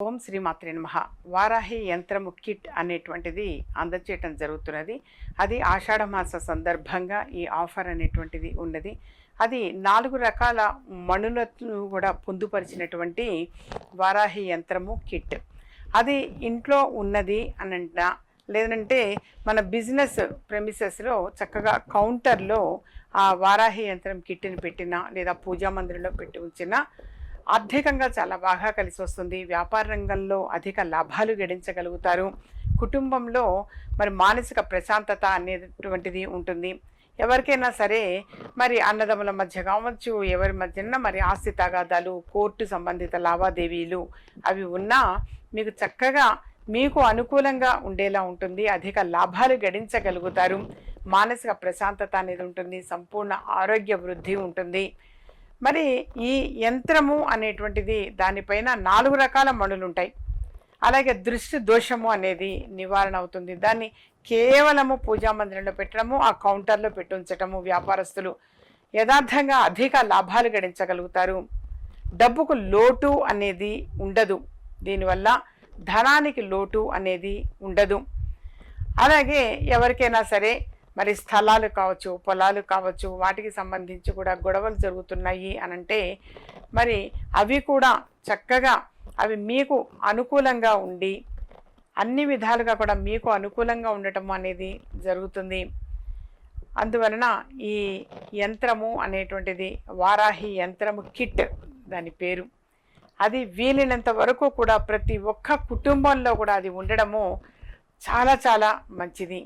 ఓం శ్రీ మాత్రే నమః. వారాహి యంత్రము కిట్ అనేటువంటిది అందచేయటం జరుగుతున్నది. అది ఆషాఢ మాస సందర్భంగా ఈ ఆఫర్ అనేటువంటిది ఉన్నది. అది నాలుగు రకాల మణులను కూడా పొందుపరిచినటువంటి వారాహి యంత్రము కిట్. అది ఇంట్లో ఉన్నది అనంట లేదంటే మన బిజినెస్ ప్రెమిసెస్లో చక్కగా కౌంటర్లో ఆ వారాహి యంత్రం కిట్ని పెట్టినా లేదా పూజా మందిరంలో పెట్టి ఉంచినా ఆర్థికంగా చాలా బాగా కలిసి వస్తుంది. వ్యాపార రంగంలో అధిక లాభాలు గడించగలుగుతారు. కుటుంబంలో మరి మానసిక ప్రశాంతత అనేటువంటిది ఉంటుంది. ఎవరికైనా సరే మరి అన్నదమ్ముల మధ్య కావచ్చు ఎవరి మధ్యన మరి ఆస్తి తగాదాలు కోర్టు సంబంధిత లావాదేవీలు అవి ఉన్నా మీకు చక్కగా మీకు అనుకూలంగా ఉండేలా ఉంటుంది. అధిక లాభాలు గడించగలుగుతారు. మానసిక ప్రశాంతత అనేది ఉంటుంది. సంపూర్ణ ఆరోగ్య వృద్ధి ఉంటుంది. మరి ఈ యంత్రము అనేటువంటిది దానిపైన నాలుగు రకాల మణులు ఉంటాయి అలాగే దృష్టి దోషము అనేది నివారణ అవుతుంది. దాన్ని కేవలము పూజా మందిరంలో పెట్టడము ఆ కౌంటర్లో పెట్టి ఉంచటము వ్యాపారస్తులు యథార్థంగా అధిక లాభాలు గడించగలుగుతారు. డబ్బుకు లోటు అనేది ఉండదు. దీనివల్ల ధనానికి లోటు అనేది ఉండదు. అలాగే ఎవరికైనా సరే మరి స్థలాలు కావచ్చు పొలాలు కావచ్చు వాటికి సంబంధించి కూడా గొడవలు జరుగుతున్నాయి అనంటే మరి అవి కూడా చక్కగా అవి మీకు అనుకూలంగా ఉండి అన్ని విధాలుగా కూడా మీకు అనుకూలంగా ఉండటం అనేది జరుగుతుంది. అందువలన ఈ యంత్రము అనేటువంటిది వారాహి యంత్రము కిట్ దాని పేరు. అది వీలైనంత వరకు కూడా ప్రతి ఒక్క కుటుంబంలో కూడా అది ఉండడము చాలా చాలా మంచిది.